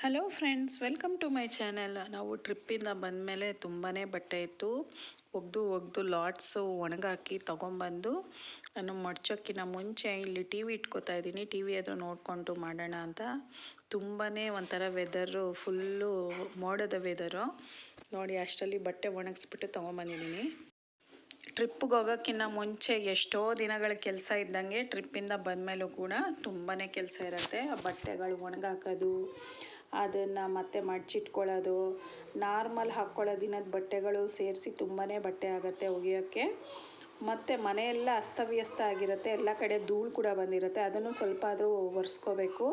Hello friends welcome to my channel ನಾವು ಟ್ರಿಪ್ಪಿಂದ ಬಂದಮೇಲೆ ತುಂಬಾ ಬಟ್ಟೆ ಇತ್ತು. ಒಗ್ದು ಒಗ್ದು ಲಾಟ್ಸು ಒಣಗಾಕಿ ತೊಗೊಂಬಂದು, ನಾನು ಮಡ್ಚೋಕ್ಕಿಂತ ಮುಂಚೆ ಇಲ್ಲಿ ಟಿ ವಿ ಇಟ್ಕೋತಾ ಇದ್ದೀನಿ. ಟಿ ವಿ ಅದು ನೋಡಿಕೊಂಡು ಮಾಡೋಣ ಅಂತ. ತುಂಬಾ ಒಂಥರ ವೆದರು ಫುಲ್ಲು ಮೋಡದ ವೆದರು ನೋಡಿ, ಅಷ್ಟರಲ್ಲಿ ಬಟ್ಟೆ ಒಣಗಿಸ್ಬಿಟ್ಟು ತೊಗೊಂಬಂದಿದ್ದೀನಿ. ಟ್ರಿಪ್ಪಿಗೆ ಹೋಗೋಕ್ಕಿಂತ ಮುಂಚೆ ಎಷ್ಟೋ ದಿನಗಳ ಕೆಲಸ ಇದ್ದಂಗೆ ಟ್ರಿಪ್ಪಿಂದ ಬಂದಮೇಲೂ ಕೂಡ ತುಂಬಾ ಕೆಲಸ ಇರುತ್ತೆ. ಆ ಬಟ್ಟೆಗಳು ಒಣಗಾಕೋದು ಅದನ್ನು ಮತ್ತೆ ಮಡ್ಚಿಟ್ಕೊಳ್ಳೋದು. ನಾರ್ಮಲ್ ಹಾಕ್ಕೊಳ್ಳೋ ದಿನದ ಬಟ್ಟೆಗಳು ಸೇರಿಸಿ ತುಂಬಾ ಬಟ್ಟೆ ಆಗುತ್ತೆ ಒಗೆಯೋಕ್ಕೆ. ಮತ್ತು ಮನೆಯೆಲ್ಲ ಅಸ್ತವ್ಯಸ್ತ ಆಗಿರುತ್ತೆ, ಎಲ್ಲ ಕಡೆ ಧೂಳು ಕೂಡ ಬಂದಿರುತ್ತೆ, ಅದನ್ನು ಸ್ವಲ್ಪ ಆದರೂ ಒರೆಸ್ಕೋಬೇಕು.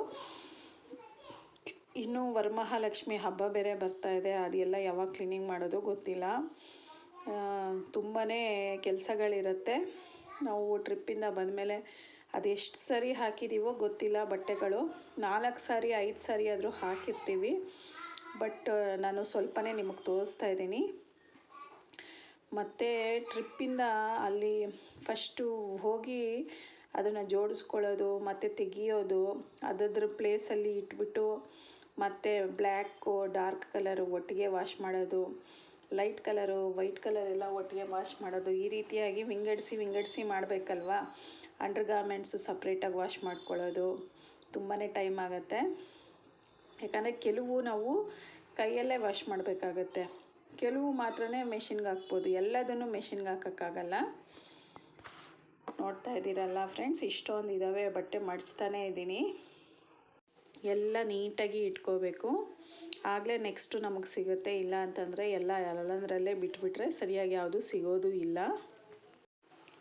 ಇನ್ನು ವರಮಹಾಲಕ್ಷ್ಮಿ ಹಬ್ಬ ಬೇರೆ ಬರ್ತಾ ಇದೆ, ಅದೆಲ್ಲ ಯಾವಾಗ ಕ್ಲೀನಿಂಗ್ ಮಾಡೋದು ಗೊತ್ತಿಲ್ಲ. ತುಂಬಾ ಕೆಲಸಗಳಿರುತ್ತೆ. ನಾವು ಟ್ರಿಪ್ಪಿಂದ ಬಂದಮೇಲೆ ಅದೆಷ್ಟು ಸರಿ ಹಾಕಿದ್ದೀವೋ ಗೊತ್ತಿಲ್ಲ ಬಟ್ಟೆಗಳು. ನಾಲ್ಕು ಸಾರಿ, ಐದು ಸಾರಿ ಆದರೂ ಹಾಕಿರ್ತೀವಿ. ಬಟ್ ನಾನು ಸ್ವಲ್ಪನೇ ನಿಮಗೆ ತೋರಿಸ್ತಾ ಇದ್ದೀನಿ. ಮತ್ತು ಟ್ರಿಪ್ಪಿಂದ ಅಲ್ಲಿ ಫಸ್ಟು ಹೋಗಿ ಅದನ್ನು ಜೋಡಿಸ್ಕೊಳ್ಳೋದು, ಮತ್ತು ತೆಗಿಯೋದು, ಅದದ್ರ ಪ್ಲೇಸಲ್ಲಿ ಇಟ್ಬಿಟ್ಟು ಮತ್ತು ಬ್ಲ್ಯಾಕು, ಡಾರ್ಕ್ ಕಲರು ಒಟ್ಟಿಗೆ ವಾಶ್ ಮಾಡೋದು ಲೈಟ್ ಕಲರು, ವೈಟ್ ಕಲರ್ ಎಲ್ಲ ಒಟ್ಟಿಗೆ ವಾಶ್ ಮಾಡೋದು. ಈ ರೀತಿಯಾಗಿ ವಿಂಗಡಿಸಿ ವಿಂಗಡಿಸಿ ಮಾಡಬೇಕಲ್ವಾ? ಅಂಡರ್ ಗಾರ್ಮೆಂಟ್ಸು ಸಪ್ರೇಟಾಗಿ ವಾಶ್ ಮಾಡ್ಕೊಳ್ಳೋದು ತುಂಬಾ ಟೈಮ್ ಆಗುತ್ತೆ. ಯಾಕಂದರೆ ಕೆಲವು ನಾವು ಕೈಯಲ್ಲೇ ವಾಶ್ ಮಾಡಬೇಕಾಗತ್ತೆ. ಕೆಲವು ಮಾತ್ರ ಮೆಷಿನ್ಗೆ ಹಾಕ್ಬೋದು. ಎಲ್ಲದನ್ನು ಮೆಷಿನ್ಗೆ ಹಾಕೋಕ್ಕಾಗಲ್ಲ. ನೋಡ್ತಾ ಇದ್ದೀರಲ್ಲ ಫ್ರೆಂಡ್ಸ್ ಇಷ್ಟೊಂದು ಇದ್ದಾವೆ ಬಟ್ಟೆ ಮಡಿಸ್ತಾನೇ ಇದ್ದೀನಿ. ಎಲ್ಲ ನೀಟಾಗಿ ಇಟ್ಕೋಬೇಕು. ಆಗಲೇ ನೆಕ್ಸ್ಟು ನಮಗೆ ಸಿಗುತ್ತೆ ಇಲ್ಲ ಅಂತಂದರೆ ಎಲ್ಲ ಎಲ್ಲಂದ್ರಲ್ಲೇ ಬಿಟ್ಬಿಟ್ರೆ ಸರಿಯಾಗಿ ಯಾವುದು ಸಿಗೋದು ಇಲ್ಲ.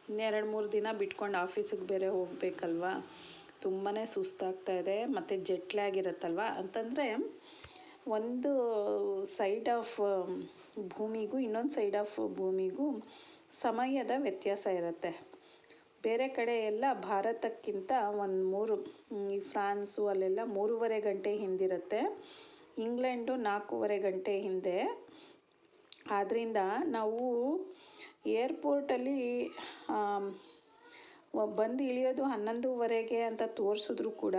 ಇನ್ನೆರಡು ಮೂರು ದಿನ ಬಿಟ್ಕೊಂಡು ಆಫೀಸಿಗೆ ಬೇರೆ ಹೋಗಬೇಕಲ್ವಾ? ತುಂಬಾ ಸುಸ್ತಾಗ್ತಾ ಇದೆ. ಮತ್ತು ಜೆಟ್ಲಾಗಿರುತ್ತಲ್ವ ಅಂತಂದರೆ ಒಂದು ಸೈಡ್ ಆಫ್ ಭೂಮಿಗೂ, ಇನ್ನೊಂದು ಸೈಡ್ ಆಫ್ ಭೂಮಿಗೂ ಸಮಯದ ವ್ಯತ್ಯಾಸ ಇರುತ್ತೆ. ಬೇರೆ ಕಡೆ ಎಲ್ಲ ಭಾರತಕ್ಕಿಂತ ಒಂದು ಮೂರು, ಈ ಫ್ರಾನ್ಸು ಅಲ್ಲೆಲ್ಲ ಮೂರುವರೆ ಗಂಟೆ ಹಿಂದಿರುತ್ತೆ. ಇಂಗ್ಲೆಂಡು ನಾಲ್ಕೂವರೆ ಗಂಟೆ ಹಿಂದೆ. ಆದ್ದರಿಂದ ನಾವು ಏರ್ಪೋರ್ಟಲ್ಲಿ ಬಂದು ಇಳಿಯೋದು ಹನ್ನೊಂದುವರೆಗೆ ಅಂತ ತೋರಿಸಿದ್ರು ಕೂಡ.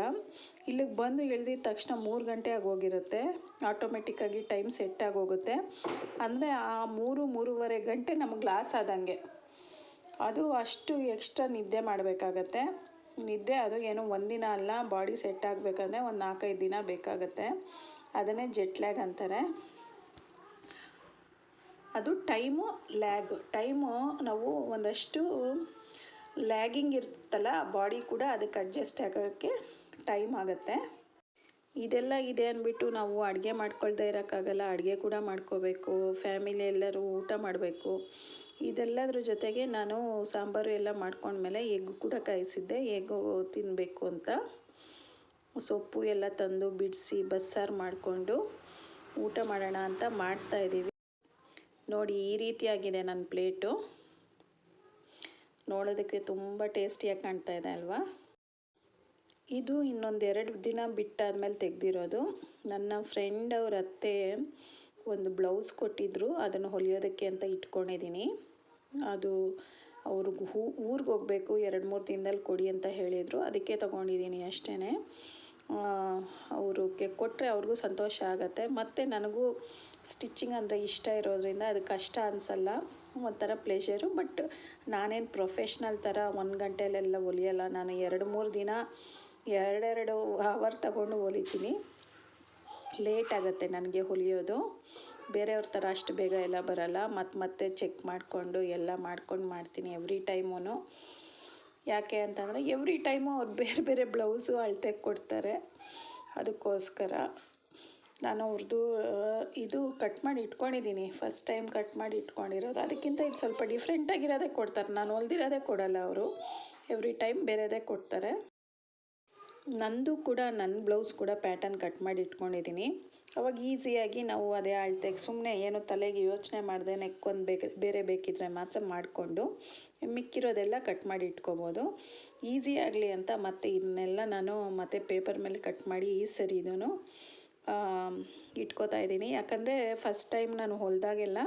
ಇಲ್ಲಿಗೆ ಬಂದು ಇಳಿದಿದ ತಕ್ಷಣ ಮೂರು ಗಂಟೆ ಆಗೋಗಿರುತ್ತೆ. ಆಟೋಮೆಟಿಕ್ಕಾಗಿ ಟೈಮ್ ಸೆಟ್ ಆಗೋಗುತ್ತೆ. ಅಂದರೆ ಆ ಮೂರು, ಮೂರುವರೆ ಗಂಟೆ ನಮಗೆ ಲಾಸ್ ಆದಂಗೆ. ಅದು ಅಷ್ಟು ಎಕ್ಸ್ಟ್ರಾ ನಿದ್ದೆ ಮಾಡಬೇಕಾಗತ್ತೆ. ನಿದ್ದೆ ಅದು ಏನೋ ಒಂದಿನ ಅಲ್ಲ ಬಾಡಿ ಸೆಟ್ ಆಗಬೇಕಂದ್ರೆ ಒಂದು ನಾಲ್ಕೈದು ದಿನ ಬೇಕಾಗತ್ತೆ. ಅದನ್ನೇ ಜೆಟ್ ಲ್ಯಾಗ್ ಅಂತಾರೆ. ಅದು ಟೈಮು ಲ್ಯಾಗ್ ಟೈಮು ನಾವು ಒಂದಷ್ಟು ಲ್ಯಾಗಿಂಗ್ ಇರುತ್ತಲ್ಲ ಬಾಡಿ ಕೂಡ ಅದಕ್ಕೆ ಅಡ್ಜಸ್ಟ್ ಆಗೋಕ್ಕೆ ಟೈಮ್ ಆಗುತ್ತೆ. ಇದೆಲ್ಲ ಇದೆ ಅಂದ್ಬಿಟ್ಟು ನಾವು ಅಡುಗೆ ಮಾಡ್ಕೊಳ್ತಾ ಇರೋಕ್ಕಾಗಲ್ಲ, ಅಡುಗೆ ಕೂಡ ಮಾಡ್ಕೋಬೇಕು ಫ್ಯಾಮಿಲಿ ಎಲ್ಲರೂ ಊಟ ಮಾಡಬೇಕು. ಇದೆಲ್ಲದ್ರ ಜೊತೆಗೆ ನಾನು ಸಾಂಬಾರು ಎಲ್ಲ ಮಾಡ್ಕೊಂಡ್ಮೇಲೆ ಎಗ್ ಕೂಡ ಕಾಯಿಸಿದ್ದೆ ಎಗ್ಗು ತಿನ್ನಬೇಕು ಅಂತ. ಸೊಪ್ಪು ಎಲ್ಲ ತಂದು ಬಿಡಿಸಿ ಬಸ್ಸಾರು ಮಾಡಿಕೊಂಡು ಊಟ ಮಾಡೋಣ ಅಂತ ಮಾಡ್ತಾ ಇದ್ದೀವಿ. ನೋಡಿ, ಈ ರೀತಿಯಾಗಿದೆ ನನ್ನ ಪ್ಲೇಟು. ನೋಡೋದಕ್ಕೆ ತುಂಬ ಟೇಸ್ಟಿಯಾಗಿ ಕಾಣ್ತಾ ಇದೆ ಅಲ್ವಾ? ಇದು ಇನ್ನೊಂದು ಎರಡು ದಿನ ಬಿಟ್ಟಾದ್ಮೇಲೆ ತೆಗೆದಿರೋದು. ನನ್ನ ಫ್ರೆಂಡ್ ಅವ್ರ ಅತ್ತೆ ಒಂದು ಬ್ಲೌಸ್ ಕೊಟ್ಟಿದ್ದರು ಅದನ್ನು ಹೊಲಿಯೋದಕ್ಕೆ ಅಂತ ಇಟ್ಕೊಂಡಿದ್ದೀನಿ. ಅದು ಅವ್ರಿಗೆ ಹೂ, ಊರಿಗೆ ಹೋಗಬೇಕು, ಎರಡು ಮೂರು ದಿನದಲ್ಲಿ ಕೊಡಿ ಅಂತ ಹೇಳಿದರು. ಅದಕ್ಕೆ ತೊಗೊಂಡಿದ್ದೀನಿ ಅಷ್ಟೇ ಅವ್ರಿಗೆ ಕೊಟ್ಟರೆ ಅವ್ರಿಗೂ ಸಂತೋಷ ಆಗುತ್ತೆ. ಮತ್ತು ನನಗೂ ಸ್ಟಿಚ್ಚಿಂಗ್ ಅಂದರೆ ಇಷ್ಟ ಇರೋದ್ರಿಂದ ಅದು ಕಷ್ಟ ಅನಿಸಲ್ಲ. ಒಂಥರ ಪ್ಲೇಷರು ಬಟ್ ನಾನೇನು ಪ್ರೊಫೆಷ್ನಲ್ ಥರ ಒಂದು ಗಂಟೆಲೆಲ್ಲ ಹೊಲಿಯಲ್ಲ ನಾನು ಎರಡು, ಮೂರು ದಿನ ಎರಡೆರಡು ಅವರ್ ತಗೊಂಡು ಹೊಲಿತೀನಿ ಲೇಟ್ ಆಗುತ್ತೆ ನನಗೆ ಹೊಲಿಯೋದು. ಬೇರೆಯವ್ರ ಥರ ಅಷ್ಟು ಬೇಗ ಎಲ್ಲ ಬರಲ್ಲ. ಮತ್ತು ಮತ್ತೆ ಚೆಕ್ ಮಾಡಿಕೊಂಡು ಎಲ್ಲ ಮಾಡ್ಕೊಂಡು ಮಾಡ್ತೀನಿ ಎವ್ರಿ ಟೈಮೂ ಯಾಕೆ ಅಂತಂದರೆ ಎವ್ರಿ ಟೈಮು ಅವ್ರು ಬೇರೆ ಬೇರೆ ಬ್ಲೌಸು ಅಳತೆ ಕೊಡ್ತಾರೆ. ಅದಕ್ಕೋಸ್ಕರ ನಾನು ಅವ್ರದ್ದು ಇದು ಕಟ್ ಮಾಡಿ ಇಟ್ಕೊಂಡಿದ್ದೀನಿ ಫಸ್ಟ್ ಟೈಮ್ ಕಟ್ ಮಾಡಿ ಇಟ್ಕೊಂಡಿರೋದು. ಅದಕ್ಕಿಂತ ಇದು ಸ್ವಲ್ಪ ಡಿಫ್ರೆಂಟಾಗಿರೋದೇ ಕೊಡ್ತಾರೆ. ನಾನು ಹೊಲ್ದಿರೋದೇ ಕೊಡಲ್ಲ ಅವರು. ಎವ್ರಿ ಟೈಮ್ ಬೇರೆದೇ ಕೊಡ್ತಾರೆ. ನಂದು ಕೂಡ ನನ್ನ ಬ್ಲೌಸ್ ಕೂಡ ಪ್ಯಾಟರ್ನ್ ಕಟ್ ಮಾಡಿ ಇಟ್ಕೊಂಡಿದ್ದೀನಿ. ಅವಾಗ ಈಸಿಯಾಗಿ ನಾವು ಅದೇ ಅಳ್ತೆಗೆ ಸುಮ್ಮನೆ ಏನು ತಲೆಗೆ ಯೋಚನೆ ಮಾಡದೆ ನೆಕ್ಕೊಂದು ಬೇಕು, ಬೇರೆ ಬೇಕಿದ್ರೆ ಮಾತ್ರ ಮಾಡಿಕೊಂಡು ಮಿಕ್ಕಿರೋದೆಲ್ಲ ಕಟ್ ಮಾಡಿ ಇಟ್ಕೋಬೋದು. ಈಸಿ ಆಗಲಿ ಅಂತ ಮತ್ತೆ ಇದನ್ನೆಲ್ಲ ನಾನು ಮತ್ತೆ ಪೇಪರ್ ಮೇಲೆ ಕಟ್ ಮಾಡಿ ಈ ಸರಿ ಇದನ್ನು ಇಟ್ಕೋತಾ ಇದ್ದೀನಿ. ಯಾಕಂದರೆ ಫಸ್ಟ್ ಟೈಮ್ ನಾನು ಹೊಲಿದಾಗೆಲ್ಲ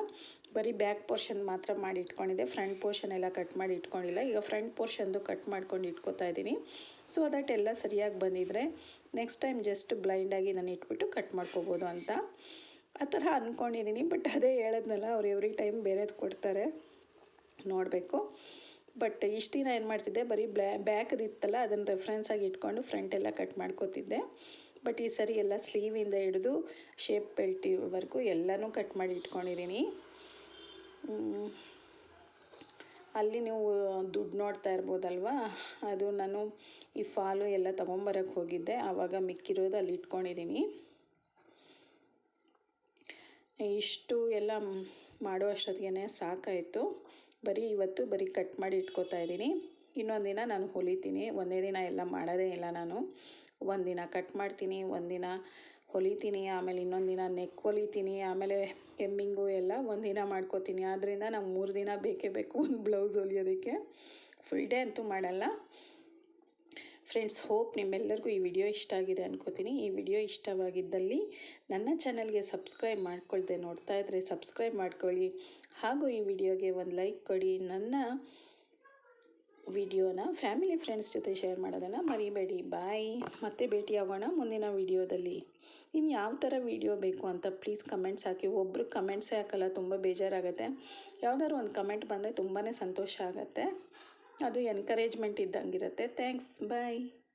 ಬರೀ ಬ್ಯಾಕ್ ಪೋರ್ಷನ್ ಮಾತ್ರ ಮಾಡಿ ಇಟ್ಕೊಂಡಿದ್ದೆ. ಫ್ರಂಟ್ ಪೋರ್ಷನ್ ಎಲ್ಲ ಕಟ್ ಮಾಡಿ ಇಟ್ಕೊಂಡಿಲ್ಲ. ಈಗ ಫ್ರಂಟ್ ಪೋರ್ಷನ್ದು ಕಟ್ ಮಾಡ್ಕೊಂಡು ಇಟ್ಕೊತಾ ಇದ್ದೀನಿ. ಸೊ ದಟ್ ಎಲ್ಲ ಸರಿಯಾಗಿ ಬಂದಿದ್ರೆ ನೆಕ್ಸ್ಟ್ ಟೈಮ್ ಜಸ್ಟ್ ಬ್ಲೈಂಡಾಗಿ ನಾನು ಇಟ್ಬಿಟ್ಟು ಕಟ್ ಮಾಡ್ಕೋಬೋದು ಅಂತ. ಆ ಥರ ಅಂದ್ಕೊಂಡಿದ್ದೀನಿ ಬಟ್ ಅದೇ ಹೇಳದ್ನಲ್ಲ, ಅವ್ರು ಎವ್ರಿ ಟೈಮ್ ಬೇರೆದು ಕೊಡ್ತಾರೆ. ನೋಡಬೇಕು. ಬಟ್ ಇಷ್ಟು ದಿನ ಏನು ಮಾಡ್ತಿದ್ದೆ, ಬರೀ ಬ್ಲ್ಯಾ ಬ್ಯಾಕ್ದು ಇತ್ತಲ್ಲ ಅದನ್ನು ರೆಫ್ರೆನ್ಸ್ ಆಗಿ ಇಟ್ಕೊಂಡು ಫ್ರಂಟ್ ಎಲ್ಲ ಕಟ್ ಮಾಡ್ಕೋತಿದ್ದೆ. ಬಟ್ ಈ ಸರಿ ಎಲ್ಲ ಸ್ಲೀವಿಂದ ಹಿಡಿದು ಶೇಪ್ ಬೆಲ್ಟಿವರೆಗೂ ಎಲ್ಲನೂ ಕಟ್ ಮಾಡಿ ಇಟ್ಕೊಂಡಿದ್ದೀನಿ ಅಲ್ಲಿ ನೀವು ದುಡ್ಡು ನೋಡ್ತಾ ಇರ್ಬೋದಲ್ವಾ? ಅದು ನಾನು ಈ ಫಾಲು ಎಲ್ಲ ತೊಗೊಂಬರಕ್ಕೆ ಹೋಗಿದ್ದೆ. ಆವಾಗ ಮಿಕ್ಕಿರೋದು ಅಲ್ಲಿ ಇಟ್ಕೊಂಡಿದ್ದೀನಿ ಇಷ್ಟು ಎಲ್ಲ ಮಾಡೋ ಅಷ್ಟೊತ್ತಿಗೆ ಸಾಕಾಯಿತು. ಬರೀ ಇವತ್ತು ಬರೀ ಕಟ್ ಮಾಡಿ ಇಟ್ಕೋತಾ ಇದ್ದೀನಿ. ಇನ್ನೊಂದು ದಿನ ನಾನು ಹೊಲಿತೀನಿ. ಒಂದೇ ದಿನ ಎಲ್ಲ ಮಾಡೋದೇ ಇಲ್ಲ ನಾನು. ಒಂದಿನ ಕಟ್ ಮಾಡ್ತೀನಿ. ಒಂದಿನ ಹೊಲಿತೀನಿ ಆಮೇಲೆ ಇನ್ನೊಂದು ದಿನ ನೆಕ್ ಹೊಲಿತೀನಿ ಆಮೇಲೆ ಕೆಮ್ಮಿಂಗು ಎಲ್ಲ ಒಂದಿನ ಮಾಡ್ಕೋತೀನಿ. ಆದ್ದರಿಂದ ನಂಗೆ ಮೂರು ದಿನ ಬೇಕೇ ಬೇಕು ಒಂದು ಬ್ಲೌಸ್ ಹೊಲಿಯೋದಕ್ಕೆ. ಫುಲ್ ಡೇ ಅಂತೂ ಮಾಡಲ್ಲ. ಫ್ರೆಂಡ್ಸ್ ಹೋಪ್ ನಿಮ್ಮೆಲ್ಲರಿಗೂ ಈ ವಿಡಿಯೋ ಇಷ್ಟ ಆಗಿದೆ ಅನ್ಕೋತೀನಿ. ಈ ವಿಡಿಯೋ ಇಷ್ಟವಾಗಿದ್ದಲ್ಲಿ ನನ್ನ ಚಾನಲ್ಗೆ ಸಬ್ಸ್ಕ್ರೈಬ್ ಮಾಡ್ಕೊಳ್ದೆ ನೋಡ್ತಾ ಇದ್ದರೆ ಸಬ್ಸ್ಕ್ರೈಬ್ ಮಾಡ್ಕೊಳ್ಳಿ. ಹಾಗೂ ಈ ವಿಡಿಯೋಗೆ ಒಂದು ಲೈಕ್ ಕೊಡಿ. ನನ್ನ ವಿಡಿಯೋನ ಫ್ಯಾಮಿಲಿ ಫ್ರೆಂಡ್ಸ್ ಜೊತೆ ಶೇರ್ ಮಾಡೋದನ್ನು ಮರಿಬೇಡಿ. ಬಾಯ್. ಮತ್ತೆ ಭೇಟಿಯಾಗೋಣ ಮುಂದಿನ ವಿಡಿಯೋದಲ್ಲಿ. ಇನ್ನು ಯಾವ ಥರ ವಿಡಿಯೋ ಬೇಕು ಅಂತ ಪ್ಲೀಸ್ ಕಮೆಂಟ್ಸ್ ಹಾಕಿ. ಒಬ್ಬರು ಕಮೆಂಟ್ಸೇ ಹಾಕಲ್ಲ, ತುಂಬ ಬೇಜಾರಾಗುತ್ತೆ. ಯಾವುದಾದ್ರು ಒಂದು ಕಮೆಂಟ್ ಬಂದರೆ ತುಂಬಾ ಸಂತೋಷ ಆಗುತ್ತೆ. ಅದು ಎನ್ಕರೇಜ್ಮೆಂಟ್ ಇದ್ದಂಗಿರುತ್ತೆ. Thanks bye